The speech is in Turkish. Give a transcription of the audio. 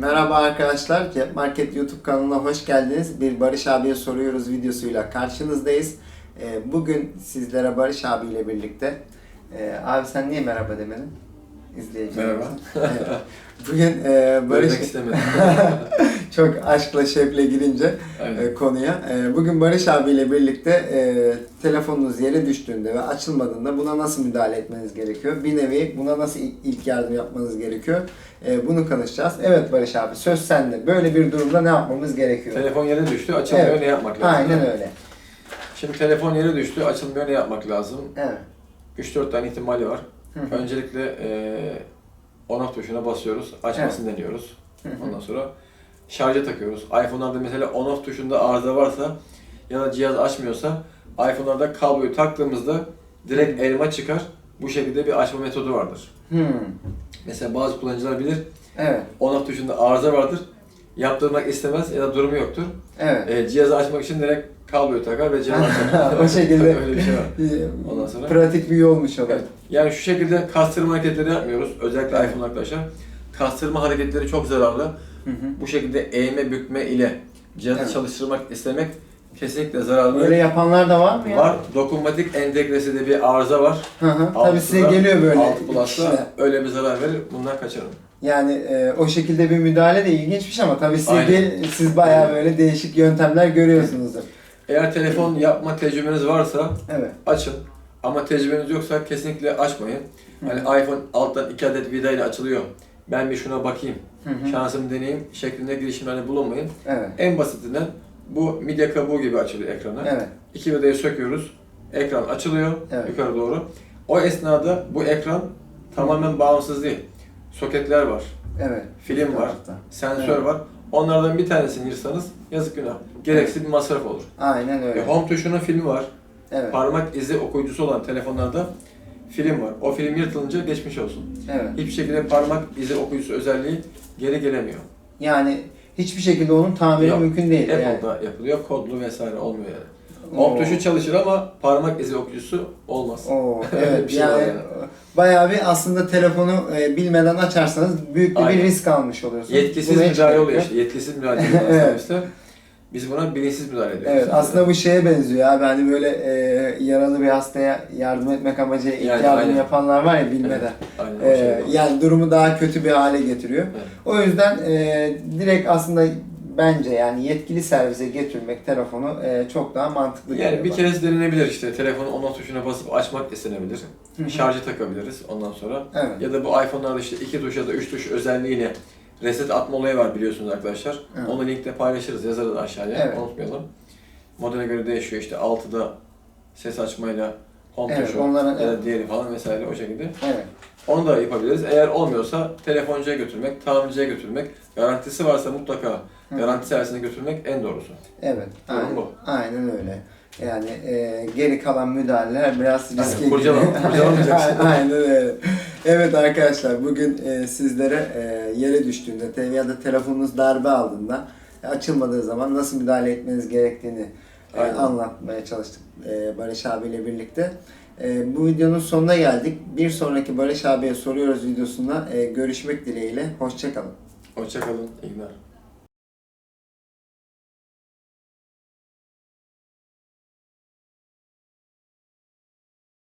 Merhaba arkadaşlar, Cep Market YouTube kanalına hoş geldiniz. Bir Barış abiye soruyoruz videosuyla karşınızdayız. Ee, Bugün sizlere Barış abiyle birlikte, Ee, abi sen niye merhaba demedin? İzleyicilerimize. Merhaba. Evet. Bugün e, Barış Bölmek istemedim. çok aşkla şevkle girince Aynen. e, konuya. E, Bugün Barış abiyle birlikte e, telefonunuz yere düştüğünde ve açılmadığında buna nasıl müdahale etmeniz gerekiyor? Bir nevi buna nasıl il- ilk yardım yapmanız gerekiyor? E, bunu konuşacağız. Evet Barış abi söz sende. Böyle bir durumda ne yapmamız gerekiyor? Telefon yere düştü, açılmıyor Evet. ne yapmak lazım? Aynen öyle. Şimdi telefon yere düştü, açılmıyor ne yapmak lazım? Evet. 3-4 tane ihtimali var. Hı hı. Öncelikle eee on off tuşuna basıyoruz, açmasını deniyoruz. Hı hı. Ondan sonra şarja takıyoruz. iPhone'larda mesela on off tuşunda arıza varsa ya da cihaz açmıyorsa iPhone'larda kabloyu taktığımızda direkt elma çıkar. Bu şekilde bir açma metodu vardır. Hmm. Mesela bazı kullanıcılar bilir, Evet. on off tuşunda arıza vardır. Yaptırmak istemez ya da durumu yoktur. Evet. E, cihazı açmak için direkt kabloyu takar ve cihazı açar. o şekilde Öyle bir şey var. Ondan sonra- pratik bir yolmuş o da. Evet. Yani şu şekilde kastırma hareketleri yapmıyoruz. Özellikle Evet. iPhone arkadaşlar. Kastırma hareketleri çok zararlı. Hı hı. Bu şekilde eğme bükme ile cihazı Evet. çalıştırmak istemek kesinlikle zararlı. Böyle yapanlar da var mı ya? Var. Dokunmatik entegresi de bir arıza var. Hı hı. Tabii size geliyor böyle Altı Plus'ta öyle bir zarar verir. Bundan kaçarım. Yani e, o şekilde bir müdahale de ilginçmiş ama tabii siz, Aynen. gel- siz bayağı böyle değişik yöntemler görüyorsunuzdur. Eğer telefon yapma tecrübeniz varsa Evet. açın. Ama tecrübeniz yoksa kesinlikle açmayın. Hani iPhone alttan iki adet vida ile açılıyor. Ben bir şuna bakayım, Hı hı. şansımı deneyeyim şeklinde girişimlerde bulunmayın. Evet. En basitinden bu midye kabuğu gibi açılıyor ekranı. Evet. İki vidayı söküyoruz. Ekran açılıyor Evet. yukarı doğru. O esnada bu ekran tamamen bağımsız değil. Soketler var, Evet. film var, sensör Evet. var. Onlardan bir tanesini yırtsanız yazık günah. Gereksiz bir masraf olur. Aynen E, öyle. home tuşunun filmi var. Evet. Parmak izi okuyucusu olan telefonlarda film var. O film yırtılınca geçmiş olsun. Evet. Hiçbir şekilde parmak izi okuyucusu özelliği geri gelemiyor. Yani hiçbir şekilde onun tamiri Yok. mümkün değil. Yani. Apple'da yapılıyor, kodlu vesaire olmuyor yani. Home tuşu çalışır ama parmak izi okuyucusu olmaz. Oo, evet bir şey var yani yani. bayağı bir aslında telefonu e, bilmeden açarsanız büyük bir, Aynen. risk almış oluyorsunuz. Yetkisiz Buna hiç müdahale gerek oluyor yok. işte. Yetkisiz müdahale Evet. servisler. Biz buna bilinçsiz müdahale ediyoruz. Evet aslında bu şeye benziyor abi hani böyle e, yaralı bir hastaya yardım etmek amacıyla ilk Yani yardım aynen. yapanlar var ya bilmeden. Aynen o E, şey. yani durumu daha kötü bir hale getiriyor. Evet. O yüzden e, direkt aslında bence yani yetkili servise getirmek telefonu e, çok daha mantıklı Yani geliyor bir bana. keresi denenebilir işte. Telefonu on tuşuna basıp açmak istenebilir. Şarjı takabiliriz ondan sonra. Evet. Ya da bu iPhone'larda işte iki tuş ya da üç tuş özelliğiyle reset atma olayı var biliyorsunuz arkadaşlar. Evet. Onu linkte paylaşırız, yazarız aşağıya. Evet. Unutmayalım. Modele göre değişiyor işte 6'da ses açmayla home Evet, tuşu onların- ya da diğeri falan vesaire o şekilde. Evet. Onu da yapabiliriz. Eğer olmuyorsa telefoncuya götürmek, tamirciye götürmek, garantisi varsa mutlaka garanti servisine götürmek en doğrusu. Evet. Durum Aynen, bu. aynen öyle. Yani e, geri kalan müdahaleler biraz riskli. kurcalama- kurcalamayacaksın. aynen öyle. Evet arkadaşlar bugün e, sizlere e, yere düştüğünde te- ya da telefonunuz darbe aldığında e, açılmadığı zaman nasıl müdahale etmeniz gerektiğini e, Aynen. anlatmaya çalıştık e, Barış abiyle birlikte. E, bu videonun sonuna geldik. Bir sonraki Barış abiye soruyoruz videosunda e, görüşmek dileğiyle. Hoşçakalın. Hoşçakalın, iyi günler.